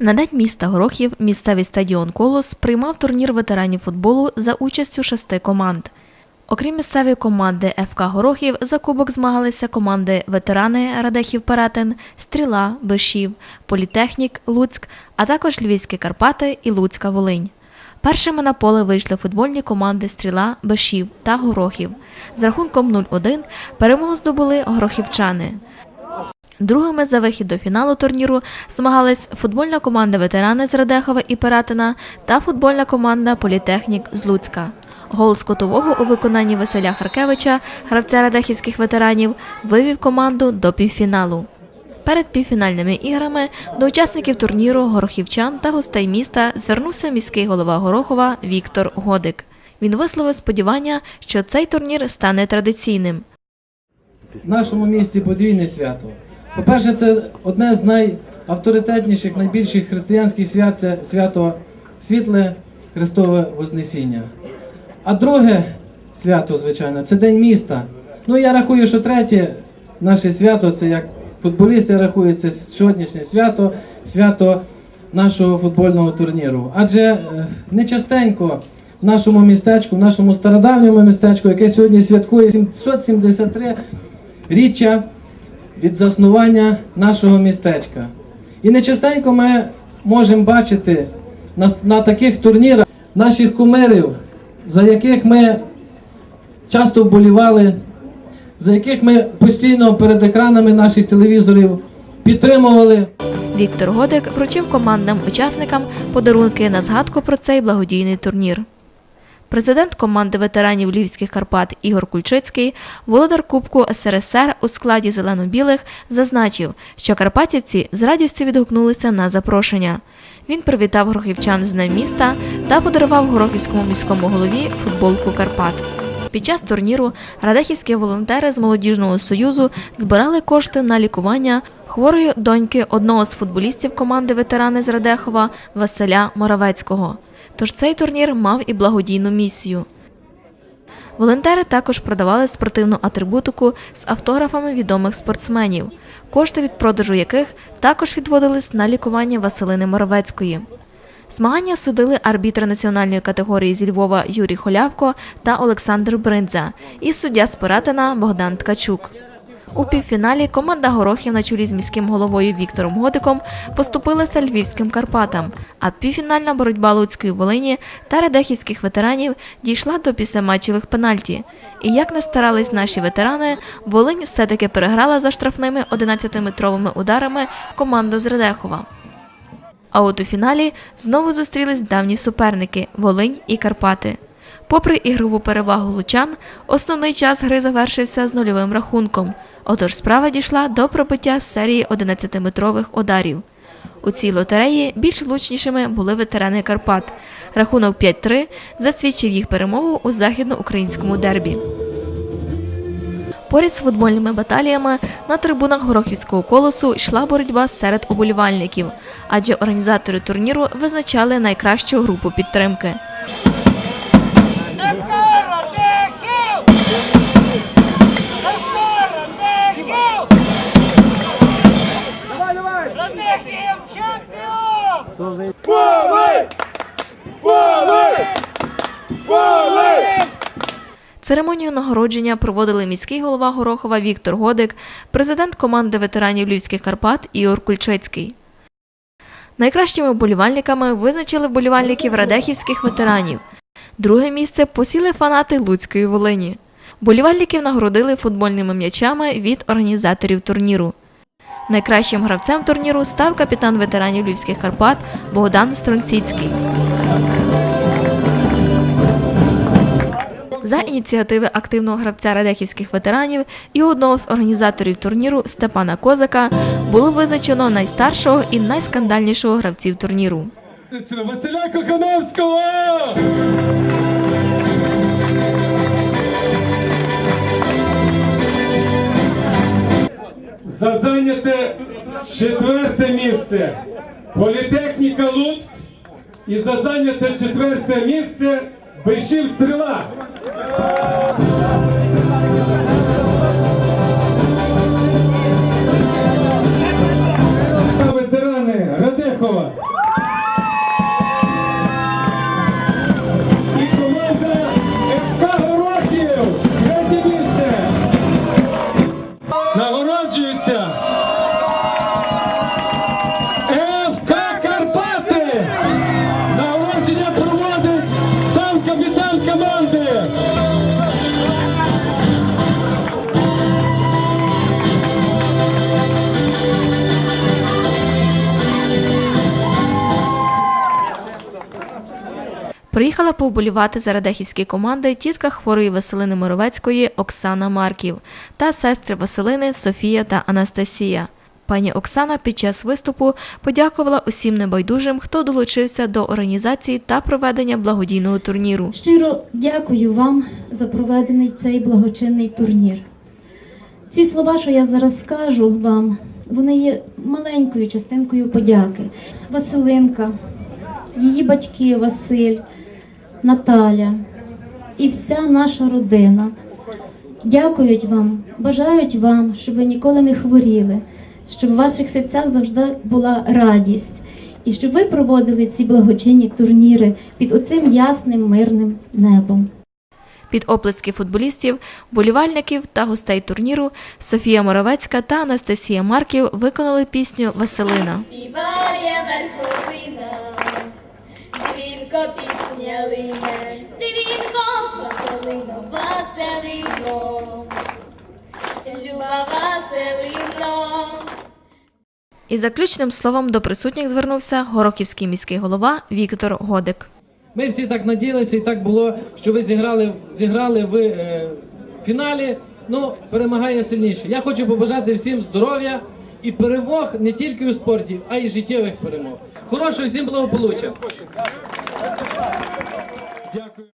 На день міста Горохів місцевий стадіон Колос приймав турнір ветеранів футболу за участю шести команд. Окрім місцевої команди ФК Горохів, за кубок змагалися команди ветерани Радехів Перетин, Стріла, Бишів, Політехнік, Луцьк, а також Львівські Карпати і Луцька Волинь. Першими на поле вийшли футбольні команди Стріла, Бишів та Горохів. З рахунком 0-1 перемогу здобули горохівчани. Другими за вихід до фіналу турніру змагались футбольна команда ветерани з Радехова і Перетина та футбольна команда Політехнік з Луцька. Гол з котового у виконанні Василя Харкевича, гравця радехівських ветеранів, вивів команду до півфіналу. Перед півфінальними іграми до учасників турніру горохівчан та гостей міста звернувся міський голова Горохова Віктор Годик. Він висловив сподівання, що цей турнір стане традиційним. В нашому місті подвійне свято. По-перше, це одне з найавторитетніших, найбільших християнських свят це свято Світле Христове Вознесіння. А друге свято, звичайно, це День міста. Ну я рахую, що третє наше свято це як футболісти рахують, сьогоднішнє свято, свято нашого футбольного турніру. Адже е, не частенько в нашому містечку, в нашому стародавньому містечку, яке сьогодні святкує 773 річчя від заснування нашого містечка. І не частенько ми можемо бачити на, на таких турнірах наших кумирів, за яких ми часто вболівали, за яких ми постійно перед екранами наших телевізорів підтримували. Віктор Годик вручив командним учасникам подарунки на згадку про цей благодійний турнір. Президент команди ветеранів Львівських Карпат Ігор Кульчицький, володар Кубку СРСР у складі зелено-білих, зазначив, що карпатівці з радістю відгукнулися на запрошення. Він привітав горохівчан з Днем міста та подарував горохівському міському голові футболку Карпат. Під час турніру радехівські волонтери з молодіжного союзу збирали кошти на лікування хворої доньки одного з футболістів команди ветерани з Радехова Василя Моравецького. Тож цей турнір мав і благодійну місію. Волонтери також продавали спортивну атрибутику з автографами відомих спортсменів, кошти від продажу яких також відводились на лікування Василини Моровецької. Змагання судили арбітри національної категорії зі Львова Юрій Холявко та Олександр Бриндза і суддя з Перетина Богдан Ткачук. У півфіналі команда Горохів на чолі з міським головою Віктором Годиком поступилася львівським Карпатам, а півфінальна боротьба Луцької Волині та редехівських ветеранів дійшла до післяматчевих пенальті. І як не старались наші ветерани, Волинь все-таки переграла за штрафними 11-метровими ударами команду з Редехова. А от у фіналі знову зустрілись давні суперники Волинь і Карпати. Попри ігрову перевагу лучан, основний час гри завершився з нульовим рахунком. Отож справа дійшла до пробиття серії 11-метрових ударів. У цій лотереї більш влучнішими були ветерани Карпат. Рахунок 5-3 засвідчив їх перемогу у західноукраїнському дербі. Поряд з футбольними баталіями на трибунах Горохівського колосу йшла боротьба серед уболівальників, адже організатори турніру визначали найкращу групу підтримки. Чемпіон! Церемонію нагородження проводили міський голова Горохова Віктор Годик, президент команди ветеранів Львівських Карпат Ігор Кульчицький. Найкращими вболівальниками визначили вболівальників радехівських ветеранів. Друге місце посіли фанати Луцької Волині. Болівальників нагородили футбольними м'ячами від організаторів турніру. Найкращим гравцем турніру став капітан ветеранів Львівських Карпат Богдан Стронціцький. За ініціативи активного гравця радехівських ветеранів і одного з організаторів турніру Степана Козака було визначено найстаршого і найскандальнішого гравців турніру. Василя Кохановського! За зайняте четверте місце Політехніка Луцьк і за зайняте четверте місце Бишів Стріла. Команди. Приїхала повболівати за радехівські команди тітка хворої Василини Моровецької Оксана Марків та сестри Василини Софія та Анастасія. Пані Оксана під час виступу подякувала усім небайдужим, хто долучився до організації та проведення благодійного турніру. Щиро дякую вам за проведений цей благочинний турнір. Ці слова, що я зараз скажу вам, вони є маленькою частинкою подяки. Василинка, її батьки Василь, Наталя і вся наша родина дякують вам, бажають вам, щоб ви ніколи не хворіли, щоб в ваших серцях завжди була радість. І щоб ви проводили ці благочинні турніри під оцим ясним мирним небом. Під оплески футболістів, болівальників та гостей турніру Софія Моровецька та Анастасія Марків виконали пісню Василина. Співає верховина, дзвінко пісня лине, дзвінко, Василино, Василино, люба Василино. І заключним словом до присутніх звернувся Горохівський міський голова Віктор Годик. Ми всі так надіялися, і так було, що ви зіграли, зіграли в е, фіналі. Ну, перемагає сильніше. Я хочу побажати всім здоров'я і перемог не тільки у спорті, а й життєвих перемог. Хорошого всім благополуччя. Дякую.